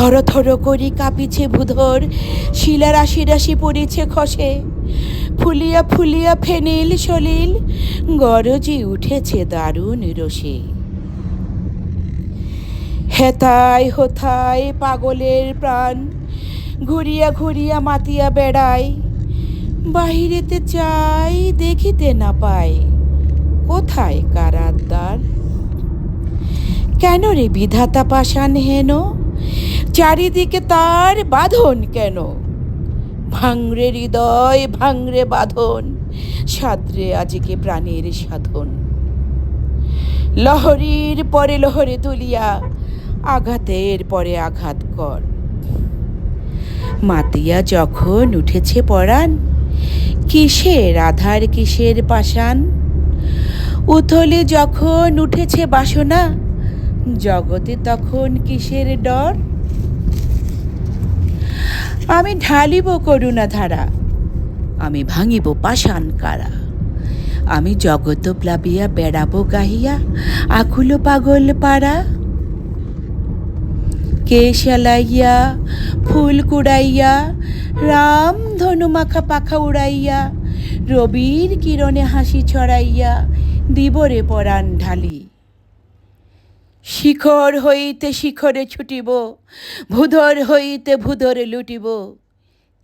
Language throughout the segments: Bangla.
থর থর করি কাঁপিছে ভূধর শিলা রাশি রাশি পড়েছে খসে। ফুলিয়া ফুলিয়া ফেনিল সলিল, গরজি উঠেছে দারুণ রসে। হেথায় হোথায় পাগলের প্রাণ, ঘুরিয়া ঘুরিয়া মাতিয়া বেড়ায় বাহিরেতে চাই, দেখিতে না পায় কোথায় কারার দ্বার কেন রে বিধাতা পাষাণ হেন? চারিদিকে তার বাঁধন কেন? ভাঙরে হৃদয়, ভাঙরে বাঁধন সাদরে আজকে প্রাণের সাধন। লহরীর পরে লহরে তুলিয়া, আঘাতের পরে আঘাত কর। মাতিয়া যখন উঠেছে পরাণ, কিসের আধার, কিসের পাষাণ? উথলে যখন উঠেছে বাসনা, জগতে তখন কিসের ডর? আমি ঢালিব করুণা ধারা আমি ভাঙিব পাষাণ কারা। আমি জগত প্লাবিয়া বেড়াবো গাহিয়া, আকুল পাগল পাড়া। কেশ আলাইয়া ফুল কুড়াইয়া, রাম ধনু মাখা পাখা উড়াইয়া, রবির কিরণে হাসি ছড়াইয়া, দিবরে পরাণ ঢালি। শিখর হইতে শিখরে ছুটিব, ভূধর হইতে ভূধরে লুটিব।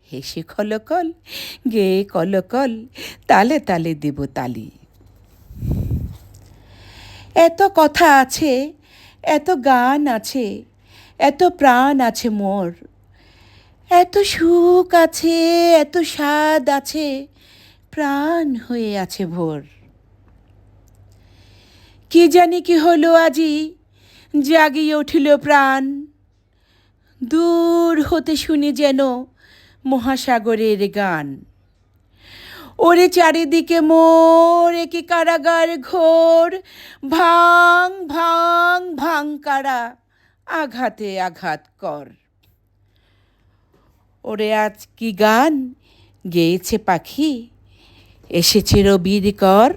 হেসে কলকল গে কলকল, তালে তালে দেব তালি। এত কথা আছে, এত গান আছে, এত প্রাণ আছে মোর। এত সুখ আছে, এত স্বাদ আছে, প্রাণ হয়ে আছে ভোর। কি জানি কি হলো আজি জাগিয়ে উঠিল প্রাণ। দূর হতে শুনি যেন মহাসাগরের গান। ওরে চারিদিকে মোর কি কারাগার ঘোর, ভাং ভাং ভাং কারা আঘাতে আঘাত কর। ওরে আজ কি গান? গেয়েছে পাখি? এসেছে রবির কর।